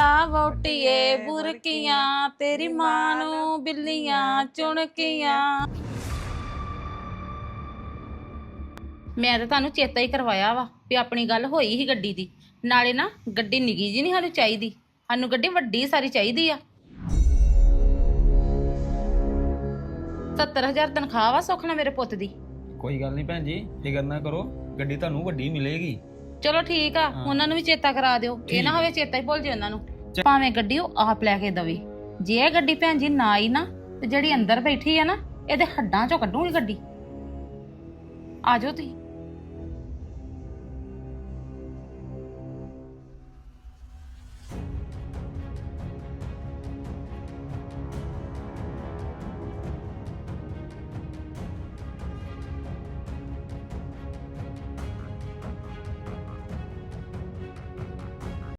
ਲਾ ਵੋਟੀਏ ਬੁਰਕੀਆਂ, ਤੇਰੀ ਮਾਂ ਨੂੰ ਬਿੱਲੀਆਂ ਚੁਣਕੀਆਂ। ਮੈਂ ਤਾਂ ਤੁਹਾਨੂੰ ਚੇਤਾ ਹੀ ਕਰਵਾਇਆ ਵਾ ਵੀ ਆਪਣੀ ਗੱਲ ਹੋਈ ਸੀ ਗੱਡੀ ਦੀ। ਨਾਲੇ ਨਾ ਗੱਡੀ ਨਿੱਗੀ ਜੀ ਨਹੀਂ ਸਾਨੂੰ ਚਾਹੀਦੀ। ਸਾਨੂੰ ਗੱਡੀ ਵੱਡੀ ਸਾਰੀ ਚਾਹੀਦੀ ਆ। 70000 ਤਨਖਾਹ ਵਾ ਸੁਖਣਾ ਮੇਰੇ ਪੁੱਤ ਦੀ। ਕੋਈ ਗੱਲ ਨਹੀਂ ਭੈਣ ਜੀ, ਫਿਕਰ ਨਾ ਕਰੋ, ਗੱਡੀ ਤੁਹਾਨੂੰ ਵੱਡੀ ਮਿਲੇਗੀ। ਚਲੋ ਠੀਕ ਆ ਉਹਨਾਂ ਨੂੰ ਵੀ ਚੇਤਾ ਕਰਾ ਦਿਓ। ਇਹ ਨਾ ਹੋਵੇ ਚੇਤਾ ਹੀ ਭੁੱਲ ਜੇ ਉਹਨਾਂ ਨੂੰ। ਭਾਵੇਂ ਗੱਡੀ ਉਹ ਆਪ ਲੈ ਕੇ ਦਵੇ। ਜੇ ਇਹ ਗੱਡੀ ਭੈਣ ਜੀ ਨਾ ਆਈ ਨਾ ਤੇ ਜਿਹੜੀ ਅੰਦਰ ਬੈਠੀ ਆ ਨਾ ਇਹਦੇ ਹੱਡਾਂ ਚੋਂ ਕੱਢੂਗੀ ਗੱਡੀ। ਆਜੋ ਤੁਸੀਂ।